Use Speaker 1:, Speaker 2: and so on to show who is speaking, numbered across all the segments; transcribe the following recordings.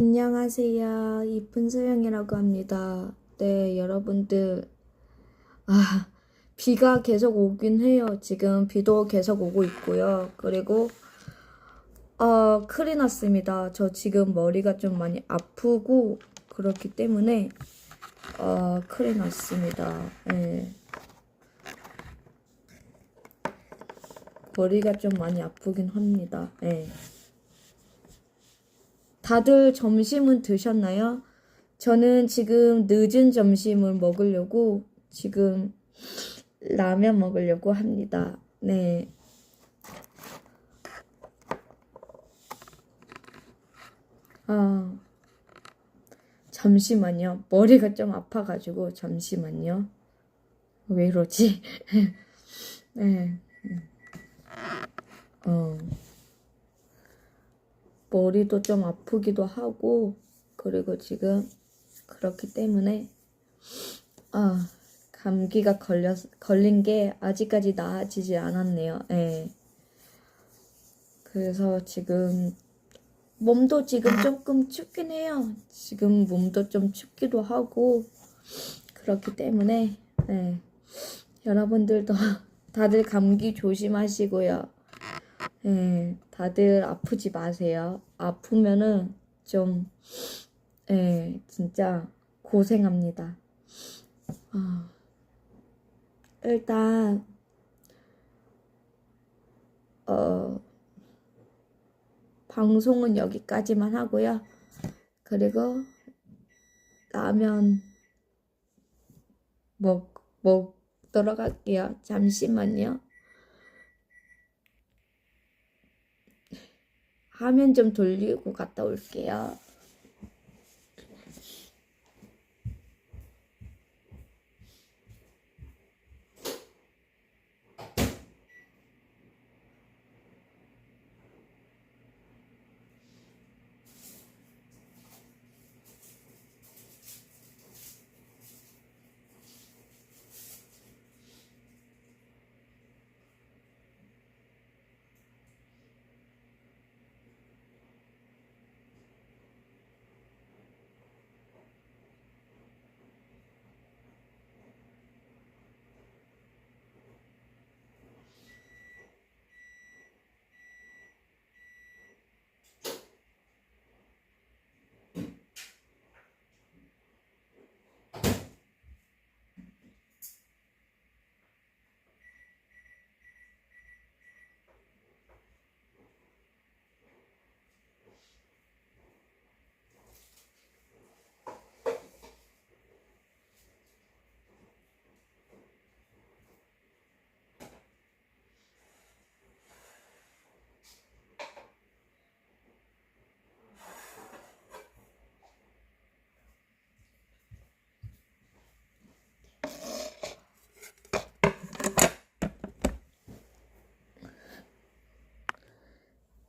Speaker 1: 안녕하세요. 이쁜 소영이라고 합니다. 네, 여러분들. 아, 비가 계속 오긴 해요. 지금 비도 계속 오고 있고요. 그리고, 어, 큰일 났습니다. 저 지금 머리가 좀 많이 아프고, 그렇기 때문에, 어, 큰일 났습니다. 예. 머리가 좀 많이 아프긴 합니다. 예. 다들 점심은 드셨나요? 저는 지금 늦은 점심을 먹으려고 지금 라면 먹으려고 합니다. 네. 아, 잠시만요. 머리가 좀 아파가지고 잠시만요. 왜 이러지? 네. 어. 머리도 좀 아프기도 하고 그리고 지금 그렇기 때문에 아 감기가 걸려 걸린 게 아직까지 나아지지 않았네요. 예. 그래서 지금 몸도 지금 조금 춥긴 해요. 지금 몸도 좀 춥기도 하고 그렇기 때문에 예. 여러분들도 다들 감기 조심하시고요. 예, 다들 아프지 마세요. 아프면은 좀, 예, 진짜 고생합니다. 아, 일단, 어, 방송은 여기까지만 하고요. 그리고 라면 먹, 먹도록 할게요. 잠시만요. 화면 좀 돌리고 갔다 올게요.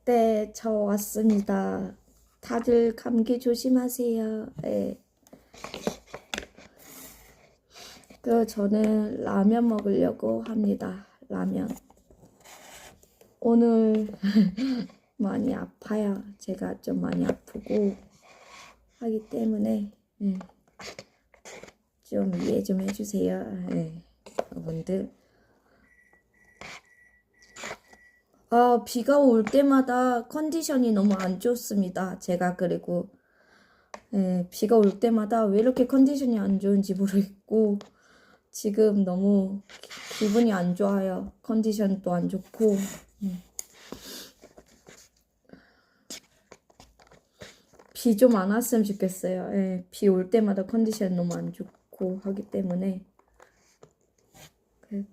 Speaker 1: 네, 저 왔습니다. 다들 감기 조심하세요. 네. 그 저는 라면 먹으려고 합니다. 라면. 오늘 많이 아파요. 제가 좀 많이 아프고 하기 때문에 네. 좀 이해 좀 해주세요. 네. 여러분들. 아, 비가 올 때마다 컨디션이 너무 안 좋습니다. 제가 그리고 예, 비가 올 때마다 왜 이렇게 컨디션이 안 좋은지 모르겠고 지금 너무 기- 기분이 안 좋아요. 컨디션도 안 좋고 비좀 안 왔으면 좋겠어요. 예, 비 올 때마다 컨디션 너무 안 좋고 하기 때문에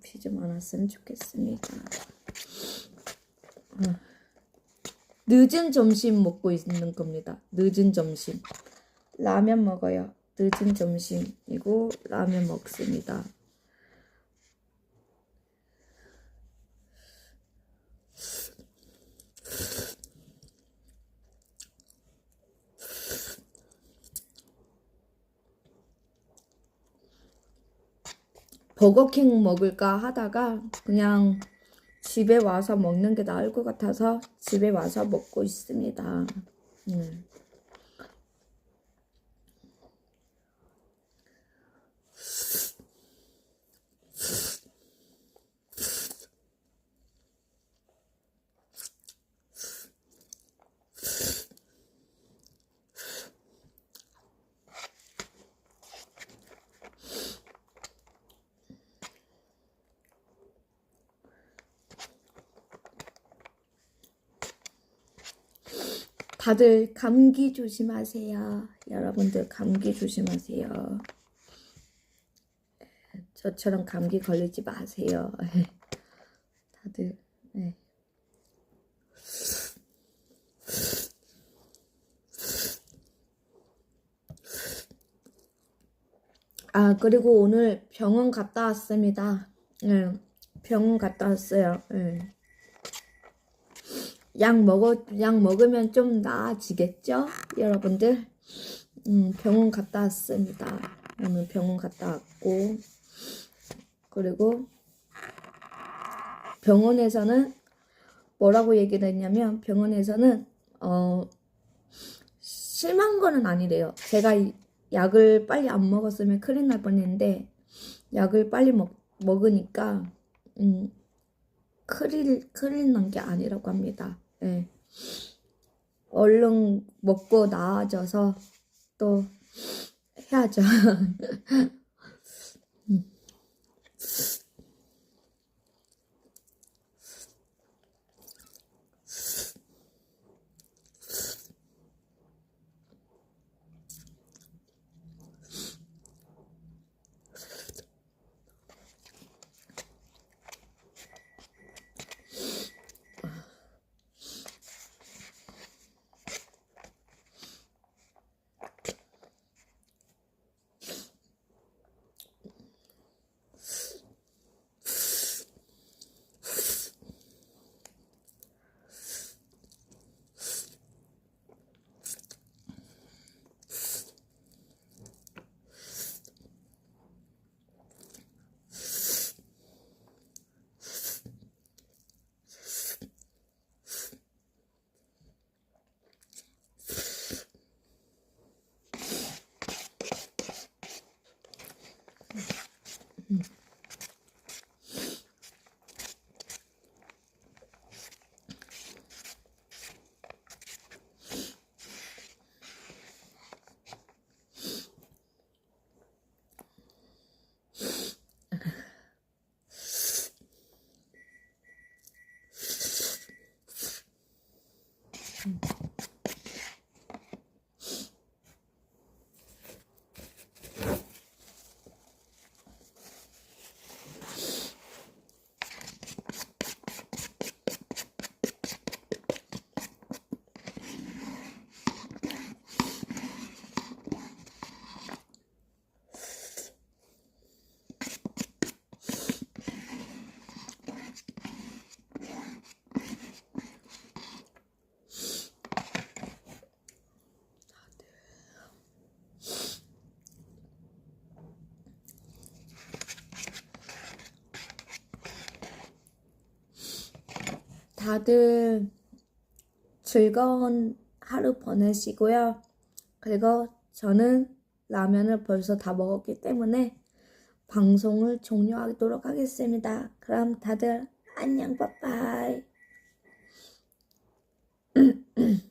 Speaker 1: 비 좀 안 왔으면 좋겠습니다. 늦은 점심 먹고 있는 겁니다. 늦은 점심. 라면 먹어요. 늦은 점심이고 라면 먹습니다. 버거킹 먹을까 하다가 그냥 집에 와서 먹는 게 나을 것 같아서 집에 와서 먹고 있습니다. 음. 다들 감기 조심하세요. 여러분들 감기 조심하세요. 저처럼 감기 걸리지 마세요. 다들 네. 아 그리고 오늘 병원 갔다 왔습니다. 네, 병원 갔다 왔어요. 네. 약 먹어 약 먹으면 좀 나아지겠죠, 여러분들? 음, 병원 갔다 왔습니다. 오늘 병원 갔다 왔고 그리고 병원에서는 뭐라고 얘기를 했냐면 병원에서는 어 심한 거는 아니래요. 제가 이 약을 빨리 안 먹었으면 큰일 날 뻔했는데 약을 빨리 먹, 먹으니까 음 큰일 큰일 난 게 아니라고 합니다. 예. 얼른 먹고 나아져서 또 해야죠. Mm. 다들 즐거운 하루 보내시고요. 그리고 저는 라면을 벌써 다 먹었기 때문에 방송을 종료하도록 하겠습니다. 그럼 다들 안녕, 빠빠이.